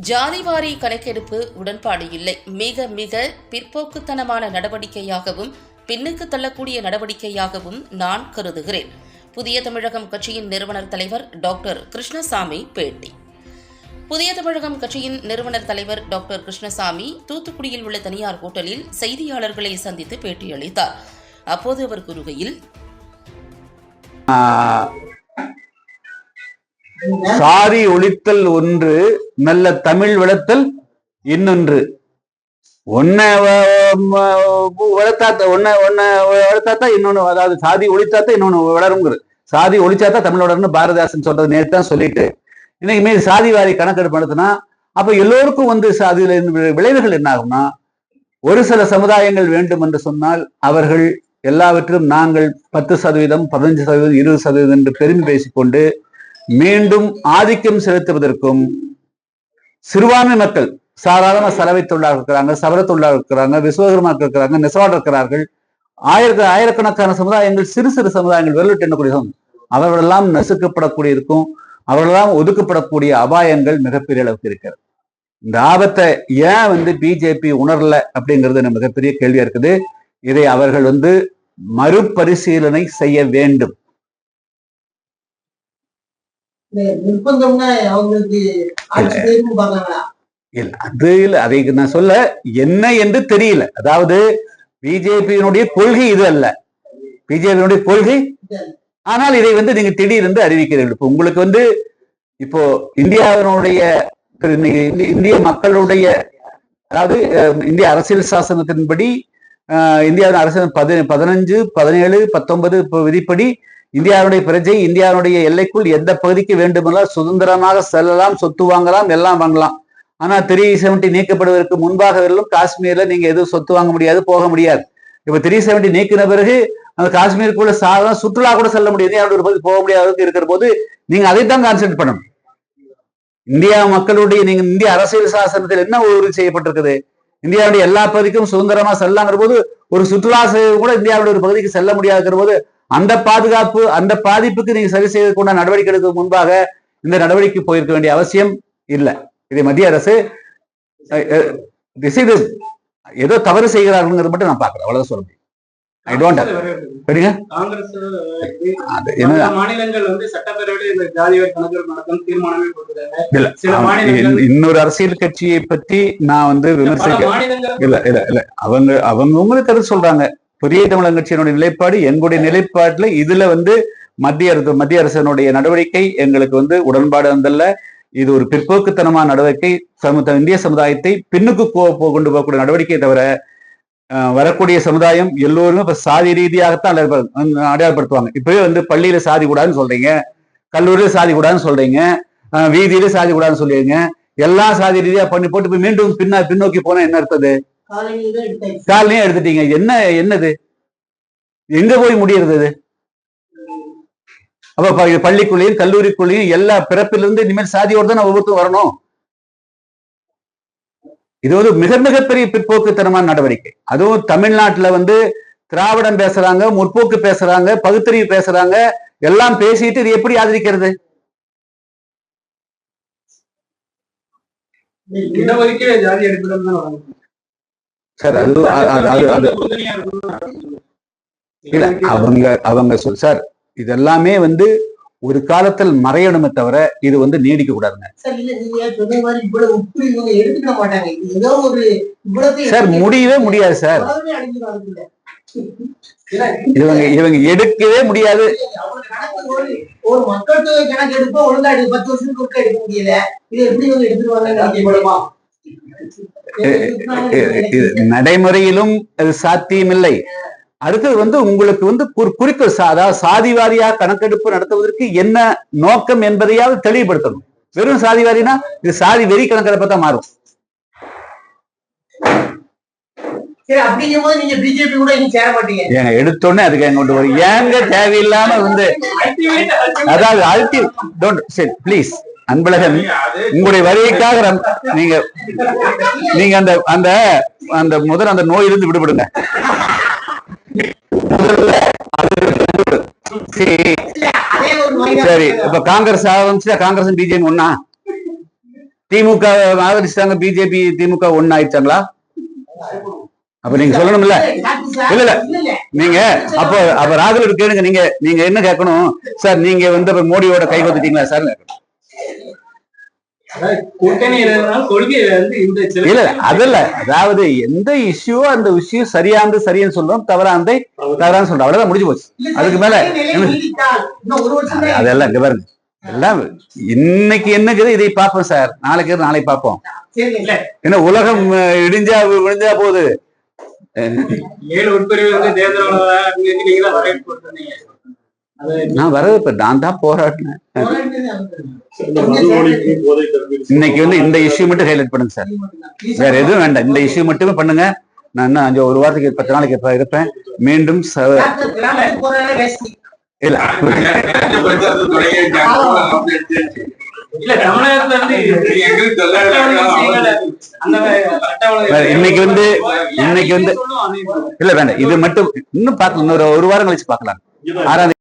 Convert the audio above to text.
ஜாதிவாரி கணக்கெடுப்பு உடன்பாடு இல்லை. மிக மிக பிற்போக்குத்தனமான நடவடிக்கையாகவும் பின்னுக்கு தள்ளக்கூடிய நடவடிக்கையாகவும் நான் கருதுகிறேன். புதிய தமிழகம் கட்சியின் நிறுவனர் தலைவர் டாக்டர் கிருஷ்ணசாமி பேட்டி. புதிய தமிழகம் கட்சியின் நிறுவனர் தலைவர் டாக்டர் கிருஷ்ணசாமி தூத்துக்குடியில் உள்ள தனியார் ஹோட்டலில் செய்தியாளர்களை சந்தித்து பேட்டியளித்தார். அப்போது அவர் கூறுகையில் சாதி ஒழித்தல் ஒன்று நல்ல தமிழ் வளர்த்தல் இன்னொன்று. ஒன்ன வளர்த்தாத்த ஒன்ன ஒன்ன வளர்த்தாத்தா இன்னொன்னு அதாவது சாதி ஒழித்தாத்தா இன்னொன்னு வளருங்கிற சாதி ஒழிச்சாத்தா தமிழ் வளரும்னு பாரதிதாசன் சொல்றது நேற்று தான் சொல்லிட்டு இன்னைக்குமே சாதி வாரி கணக்கெடுப்பு நடத்தினா அப்ப எல்லோருக்கும் வந்து சாதியில விளைவுகள் என்ன ஆகும்னா ஒரு சில சமுதாயங்கள் வேண்டும் என்று சொன்னால் அவர்கள் எல்லாவற்றிலும் நாங்கள் பத்து சதவீதம் பதினஞ்சு சதவீதம் இருபது சதவீதம் என்று பெருமை பேசிக்கொண்டு மீண்டும் ஆதிக்கம் செலுத்துவதற்கும் சிறுபான்மை மக்கள் சாதாரண சலவை தொழிலாளர் இருக்கிறாங்க சவர தொழிலாளர் இருக்கிறாங்க விஸ்வகர்மாக்கள் இருக்கிறாங்க நெசவாளர் இருக்கிறார்கள். ஆயிரக்க ஆயிரக்கணக்கான சமுதாயங்கள் சிறு சிறு சமுதாயங்கள் வெள்ளட்டு எண்ணக்கூடிய அவர்களெல்லாம் நசுக்கப்படக்கூடியிருக்கும் அவர்களெல்லாம் ஒதுக்கப்படக்கூடிய அபாயங்கள் மிகப்பெரிய அளவுக்கு இருக்கிறது. இந்த ஆபத்தை ஏன் வந்து பிஜேபி உணரல அப்படிங்கிறது எனக்கு மிகப்பெரிய கேள்வியா இருக்குது. இதை அவர்கள் வந்து மறுபரிசீலனை செய்ய வேண்டும். நிர்பந்தம்னா அவங்களுக்கு இல்ல. அது இல்ல. அதை நான் சொல்ல என்ன என்று தெரியல. அதாவது பிஜேபியினுடைய கொள்கை இது அல்ல. பிஜேபியினுடைய கொள்கை? ஆனால் இதை வந்து நீங்க திடீரென்று அறிவிக்கிறீர்கள். இப்போ உங்களுக்கு வந்து இப்போ இந்தியாவினுடைய இந்திய மக்களுடைய அதாவது இந்திய அரசியல் சாசனத்தின்படி இந்தியாவின் அரசியல் பதி பதினஞ்சு பதினேழு பத்தொன்பது விதிப்படி இந்தியாவுடைய பிரஜை இந்தியாவுடைய எல்லைக்குள் எந்த பகுதிக்கு வேண்டுமென்றால் சுதந்திரமாக செல்லலாம் சொத்து வாங்கலாம் எல்லாம் வாங்கலாம். ஆனா த்ரீ செவன்டி நீக்கப்படுவதற்கு முன்பாக வரலும் காஷ்மீர்ல நீங்க எதுவும் சொத்து வாங்க முடியாது போக முடியாது. இப்ப த்ரீ செவன்டி நீக்கின பிறகு அந்த காஷ்மீருக்குள்ள சாதாரண சுற்றுலா கூட செல்ல முடியாது. இந்தியாவுடைய ஒரு பகுதி போக முடியாத அளவுக்கு இருக்கிற போது நீங்க அதைத்தான் கான்சென்ட் பண்ணணும். இந்தியா மக்களுடைய நீங்க இந்திய அரசியல் சாசனத்தில் என்ன உறுதி செய்யப்பட்டிருக்குது? இந்தியாவுடைய எல்லா பகுதிக்கும் சுதந்திரமா செல்லாங்கிற போது ஒரு சுற்றுலா சேவை கூட இந்தியாவுடைய ஒரு பகுதிக்கு செல்ல முடியாதுங்கிற போது அந்த பாதுகாப்பு அந்த பாதிப்புக்கு நீங்க சரி செய்வதற்குண்டான நடவடிக்கை எடுக்க முன்பாக இந்த நடவடிக்கை போயிருக்க வேண்டிய அவசியம் இல்லை. இதை மத்திய அரசு it. ஏதோ தவறு செய்கிறார்கள் மட்டும் நான் பாக்குறேன் அவ்வளவுதான் சொல்ல முடியும். ஐ டோன்ட் சரிங்க? அது இன்னொரு அரசியல் கட்சியை பற்றி நான் வந்து விமர்சிக்க இல்ல இல்ல இல்ல. அவங்க அவங்க உங்களுக்கு கருத்து சொல்றாங்க. புதிய தமிழக கட்சியினுடைய நிலைப்பாடு எங்களுடைய நிலைப்பாட்டுல இதுல வந்து மத்திய அரசு மத்திய அரசனுடைய நடவடிக்கை எங்களுக்கு வந்து உடன்பாடு வந்தல்ல இது ஒரு பிற்போக்குத்தனமான நடவடிக்கை. சமூக இந்திய சமுதாயத்தை பின்னுக்கு போக போ- கொண்டு போகக்கூடிய நடவடிக்கை தவிர வரக்கூடிய சமுதாயம் எல்லோருமே இப்ப சாதி ரீதியாகத்தான் அடையாளப்படுத்துவாங்க. இப்பவே வந்து பள்ளியில சாதி கூடாதுன்னு சொல்றீங்க கல்லூரியில சாதி கூடாதுன்னு சொல்றீங்க வீதியில சாதி கூடாதுன்னு சொல்லிடுங்க. எல்லா சாதி ரீதியா பண்ணி போட்டு இப்ப மீண்டும் பின்னா பின்னோக்கி போனா என்ன அர்த்தது? காலையும் எடுத்துட்டீங்க. என்ன என்னது? எங்க போய் முடியறது இது? அப்ப பள்ளிக்குள்ளேயும் கல்லூரிக்குள்ளேயும் எல்லா பிறப்பிலிருந்து இனிமேல் சாதியோடு தான் ஒவ்வொருத்தரும் வரணும்? இது வந்து மிக மிகப்பெரிய பிற்போக்குத்தனமான நடவடிக்கை. அதுவும் தமிழ்நாட்டுல வந்து திராவிடம் பேசுறாங்க முற்போக்கு பேசுறாங்க பகுத்தறிவு பேசுறாங்க எல்லாம் பேசிட்டு இது எப்படி ஆதரிக்கிறது? இடஒதுக்கீடு ஜாதி வழங்கணும். சார் அது அது- இல்ல அவங்க அவங்க சொல் சார் இதெல்லாமே வந்து ஒரு காலத்தில் மறையணுமே தவிர இது வந்து நீடிக்க கூடாதுங்க. சார் முடியவே முடியாது சார். இவங்க இவங்க எடுக்கவே முடியாது. ஒரு மக்கள் தொகை கணக்கு எடுப்போம் ஒழுங்கா பத்து வருஷத்துக்கு எடுக்க முடியல. இது எப்படி இவங்க நடைமுறையிலும் அது சாத்தியமில்லை. அடுத்தது வந்து உங்களுக்கு வந்து ஒரு குறிக்கோள் சாதி வாரியா கணக்கெடுப்பு நடத்துவதற்கு என்ன நோக்கம் என்பதையாவது தெளிவுபடுத்தணும். வெறும் சாதி வாரினா இது சாதி வெறி கணக்கெடுப்பா தான் மாறும். ஏங்க எடுத்தோடனே அதுக்கு எங்க கொண்டு வரும் ஏங்க தேவையில்லாம வந்து. அதாவது அல்டி டோன்ட் சரி ப்ளீஸ் அன்பழகன் உங்களுடைய வருகைக்காக நீங்க நீங்க அந்த அந்த அந்த முதல் அந்த நோயிலிருந்து விடுபடுங்க. சரி இப்ப காங்கிரஸ் ஆரம்பிச்சா காங்கிரஸ் பிஜேபி ஒன்னா திமுக ஆதரிச்சிட்டாங்க பிஜேபி திமுக ஒன்னு ஆயிடுச்சாங்களா அப்ப நீங்க சொல்லணும்ல. இல்ல, இல்ல. நீங்க அப்போ அப்ப ராகுல் கேளுங்க. நீங்க நீங்க என்ன கேட்கணும்? சார் நீங்க வந்து மோடியோட கை வந்துட்டீங்களா சார்? இல்ல அதல்ல. அதாவது எந்த இஷ்யூ அந்த இஷ்யூ சரியானது சரின்னு சொல்றோம் தவறானதை தவறான்னு சொல்றோம். அவ்வளவுதான் முடிஞ்சு போச்சு. அதுக்கு மேல அதெல்லாம் இங்க பாருங்க. எல்லாம் இன்னைக்கு என்னக்குது இதை பார்ப்போம் சார். நாளைக்கு நாளை பார்ப்போம். ஏன்னா உலகம் இடிஞ்சா விழுந்தா போகுது. ஏழு உட்பிரிவு நான் வரவேற்ப நான் தான் போராடினேன். இன்னைக்கு வந்து இந்த இஷ்யூ மட்டும் ஹைலைட் பண்ணுங்க சார். வேற எதுவும் வேண்டாம். இந்த இஷ்யூ மட்டுமே பண்ணுங்க. நான் இன்னும் அஞ்சு ஒரு வாரத்துக்கு பத்து நாளைக்கு இப்ப இருப்பேன். மீண்டும் இல்ல. இன்னைக்கு வந்து இன்னைக்கு வந்து இல்ல வேண்டாம். இது மட்டும் இன்னும் பார்க்கலாம். இன்னொரு ஒரு வாரம் கழிச்சு பார்க்கலாம். ஆறாம்